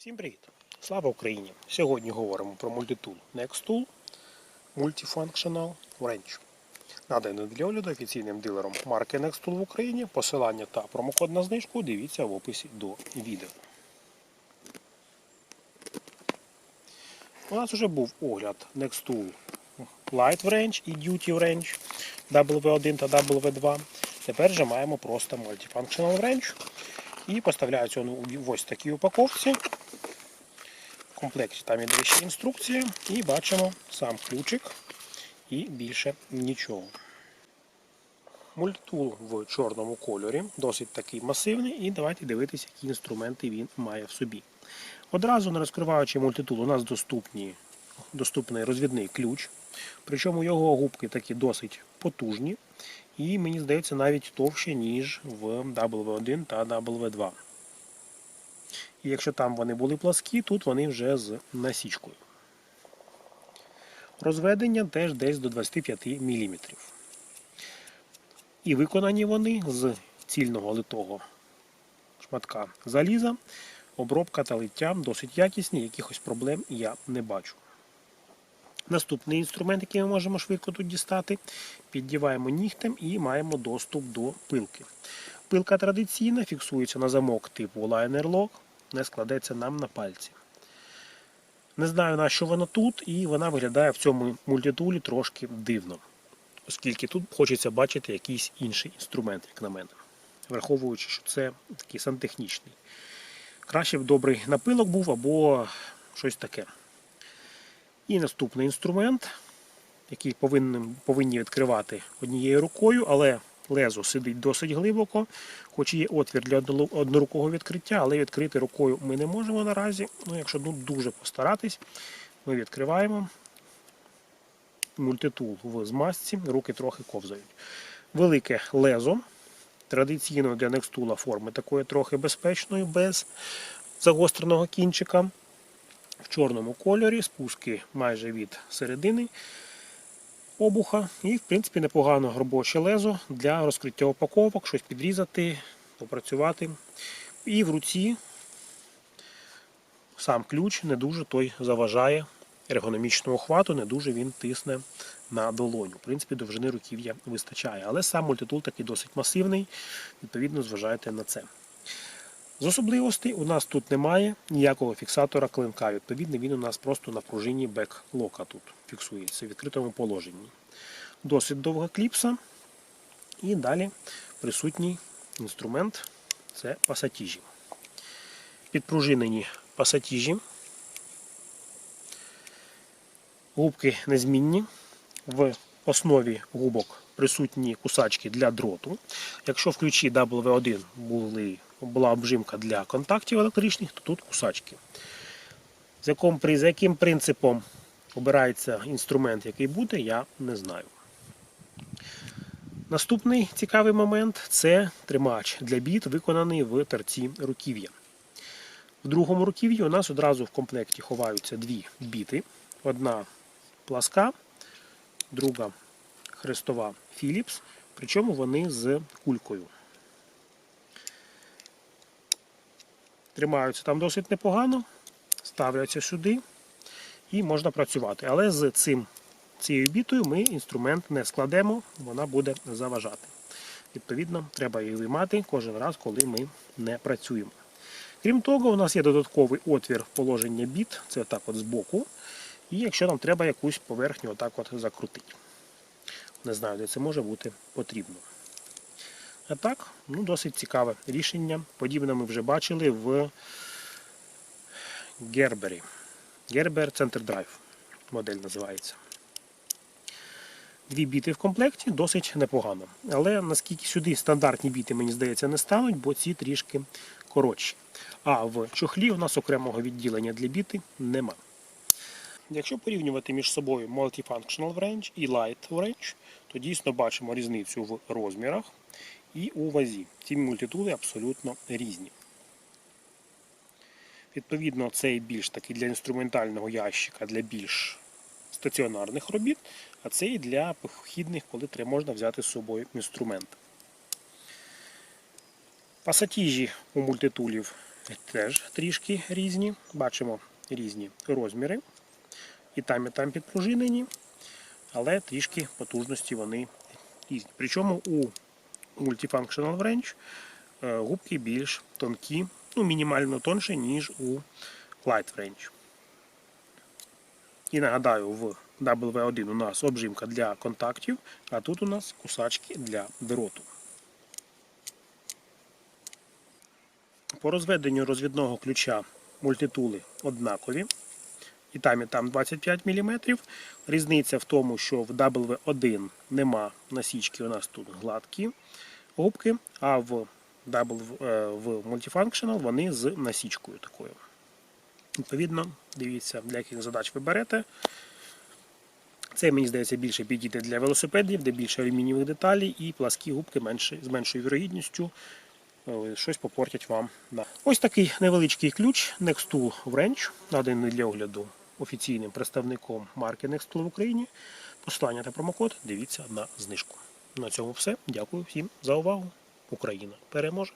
Всім привіт! Слава Україні! Сьогодні говоримо про мультитул NextTool Multifunctional Wrench. Наданий для огляду офіційним дилером марки NextTool в Україні. Посилання та промокод на знижку дивіться в описі до відео. У нас вже був огляд NextTool Light Wrench і Duty Wrench W1 та W2. Тепер же маємо просто Multifunctional Wrench. І поставляється він в ось такій упаковці. Комплекті там іде ще інструкція. І бачимо сам ключик і більше нічого. Мультитул в чорному кольорі, досить такий масивний, і давайте дивитися, які інструменти він має в собі. Одразу не розкриваючи мультитул, у нас доступні, доступний розвідний ключ. Причому його губки такі досить потужні. І мені здається навіть товще, ніж в W1 та W2. І якщо там вони були пласкі, тут вони вже з насічкою. Розведення теж десь до 25 мм. І виконані вони з цільного литого шматка заліза. Обробка та лиття досить якісні, якихось проблем я не бачу. Наступний інструмент, який ми можемо швидко тут дістати, піддіваємо нігтем і маємо доступ до пилки. Пилка традиційна, фіксується на замок типу Liner Lock, не складеться нам на пальці. Не знаю на що вона тут, і вона виглядає в цьому мультитулі трошки дивно, оскільки тут хочеться бачити якийсь інший інструмент, як на мене, враховуючи, що це такий сантехнічний. Краще б добрий напилок був або щось таке. І наступний інструмент, який повинні відкривати однією рукою, але лезо сидить досить глибоко, хоч є отвір для однорукого відкриття, але відкрити рукою ми не можемо наразі. Ну, Якщо ну, дуже постаратись, ми відкриваємо мультитул в змазці, руки трохи ковзають. Велике лезо. Традиційно для некстула форми такої трохи безпечної, без загостреного кінчика в чорному кольорі, спуски майже від середини обуха. І, в принципі, непогано робоче лезо для розкриття упаковок, щось підрізати, попрацювати. І в руці сам ключ не дуже той заважає ергономічного хвату, не дуже він тисне на долоню. В принципі, довжини руків'я вистачає. Але сам мультитул такий досить масивний, відповідно, зважайте на це. З особливостей у нас тут немає ніякого фіксатора клинка. Відповідно, він у нас просто на пружині бек-лока тут фіксується в відкритому положенні. Досить довга кліпса. І далі присутній інструмент це пасатіжі. Підпружинені пасатіжі. Губки незмінні. В основі губок присутні кусачки для дроту. Якщо в ключі W1 були була обжимка для контактів електричних, то тут кусачки. З яким, за яким принципом обирається інструмент, який буде, я не знаю. Наступний цікавий момент це тримач для біт, виконаний в торці руків'я. В другому руків'ї у нас одразу в комплекті ховаються дві біти. Одна пласка, друга хрестова Philips, причому вони з кулькою. Тримаються там досить непогано, ставляться сюди і можна працювати. Але з цим, цією бітою ми інструмент не складемо, вона буде заважати. Відповідно, треба її виймати кожен раз, коли ми не працюємо. Крім того, у нас є додатковий отвір положення біт, це так от збоку. І якщо нам треба якусь поверхню отак от закрутити. Не знаю, де це може бути потрібно. А так, ну, досить цікаве рішення. Подібне ми вже бачили в Гербері. Gerber Center Drive модель називається. Дві біти в комплекті досить непогано. Але наскільки сюди стандартні біти, мені здається, не стануть, бо ці трішки коротші. А в чохлі у нас окремого відділення для біти нема. Якщо порівнювати між собою Multifunctional Wrench і Light Wrench, то дійсно бачимо різницю в розмірах і у вазі. Ці мультитули абсолютно різні. Відповідно, цей більш такий для інструментального ящика, для більш стаціонарних робіт, а цей для похідних, коли можна взяти з собою інструмент. Пасатіжі у мультитулів теж трішки різні. Бачимо різні розміри. І там, і там підпружинені, але трішки потужності вони різні. Причому у Multifunctional Wrench е, губки більш тонкі, ну, мінімально тонші, ніж у Light Wrench. І нагадаю, в W1 у нас обжимка для контактів, а тут у нас кусачки для дроту. По розведенню розвідного ключа мультитули однакові. І там, і там 25 мм. Різниця в тому, що в W1 нема насічки, у нас тут гладкі губки, а в, W, е, в Multifunctional вони з насічкою такою. Відповідно, дивіться, для яких задач ви берете. Це, мені здається, більше підійде для велосипедів, де більше алюмінієвих деталей і пласкі губки менше, з меншою вірогідністю е, щось попортять вам. Ось такий невеличкий ключ Nextool Wrench, наданий для огляду офіційним представником марки Nextool в Україні. Посилання та промокод дивіться на знижку. На цьому все. Дякую всім за увагу. Україна переможе!